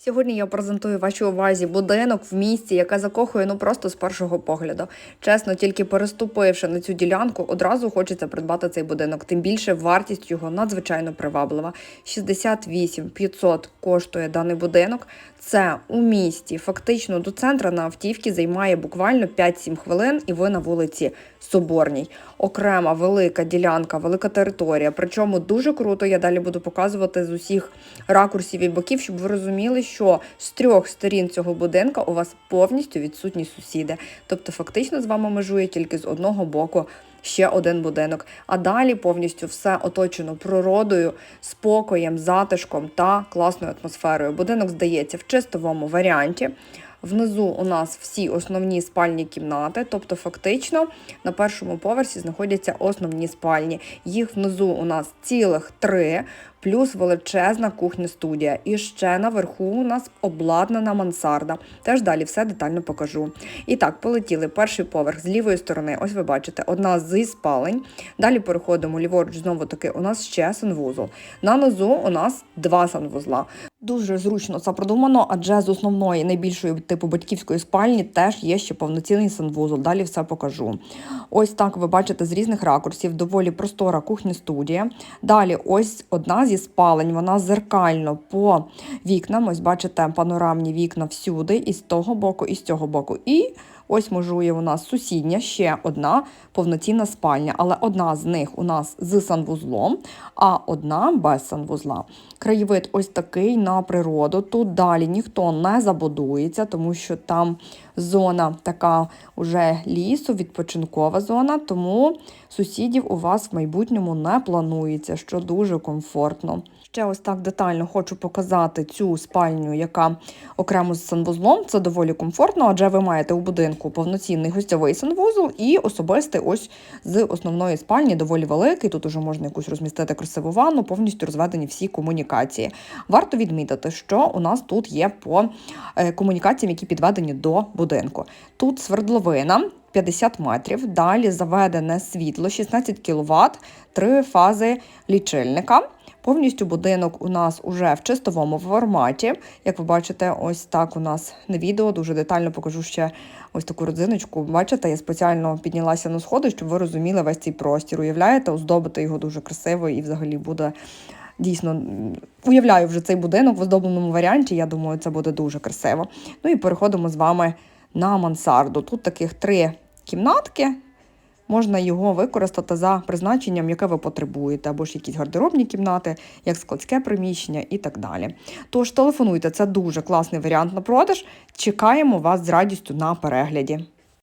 Сьогодні я презентую вашій увазі будинок в місті, яке закохує ну просто з першого погляду. Чесно, тільки переступивши на цю ділянку, одразу хочеться придбати цей будинок. Тим більше вартість його надзвичайно приваблива. 68 500 коштує даний будинок. Це у місті. Фактично до центра на автівці займає буквально 5-7 хвилин, і ви на вулиці Соборній. Окрема велика ділянка, велика територія. Причому дуже круто. Я далі буду показувати з усіх ракурсів і боків, щоб ви розуміли, що з трьох сторін цього будинка у вас повністю відсутні сусіди. Тобто, фактично з вами межує тільки з одного боку. Ще один будинок, а далі повністю все оточено природою, спокоєм, затишком та класною атмосферою. Будинок здається в чистовому варіанті. Внизу у нас всі основні спальні кімнати, тобто фактично на першому поверсі знаходяться основні спальні. Їх внизу у нас цілих три, плюс величезна кухня-студія. І ще наверху у нас обладнана мансарда. Теж далі все детально покажу. І так, полетіли перший поверх з лівої сторони. Ось ви бачите, одна зі спалень. Далі переходимо ліворуч, знову таки, у нас ще санвузол. На низу у нас два санвузла. Дуже зручно це продумано, адже з основної найбільшої типу батьківської спальні теж є ще повноцінний санвузол. Далі все покажу. Ось так ви бачите з різних ракурсів, доволі простора кухня-студія. Далі ось одна зі спалень, вона зеркально по вікнам. Ось бачите панорамні вікна всюди, і з того боку, і з цього боку. І Ось межує у нас сусідня ще одна повноцінна спальня, але одна з них у нас з санвузлом, а одна без санвузла. Краєвид ось такий на природу. Тут далі ніхто не забудується, тому що там зона така уже лісу, відпочинкова зона, тому сусідів у вас в майбутньому не планується, що дуже комфортно. Ще ось так детально хочу показати цю спальню, яка окремо з санвузлом. Це доволі комфортно, адже ви маєте у будинку повноцінний гостьовий санвузол і особистий ось з основної спальні, доволі великий. Тут уже можна якусь розмістити красиву ванну, повністю розведені всі комунікації. Варто відмітити, що у нас тут є по е, комунікаціям, які підведені до будинку. Тут свердловина. 50 метрів, далі заведене світло 16 кВт, три фази лічильника. Повністю будинок у нас уже в чистовому форматі. Як ви бачите, ось так у нас на відео дуже детально покажу ще ось таку родзиночку. Бачите, я спеціально піднялася на сходи, щоб ви розуміли весь цей простір. Уявляєте, оздобити його дуже красиво і взагалі буде. Дійсно, уявляю вже цей будинок в оздобленому варіанті. Я думаю, це буде дуже красиво. Ну і переходимо з вами на мансарду. Тут таких три кімнатки. Можна його використати за призначенням, яке ви потребуєте, або ж якісь гардеробні кімнати, як складське приміщення і так далі. Тож телефонуйте, це дуже класний варіант на продаж. Чекаємо вас з радістю на перегляді.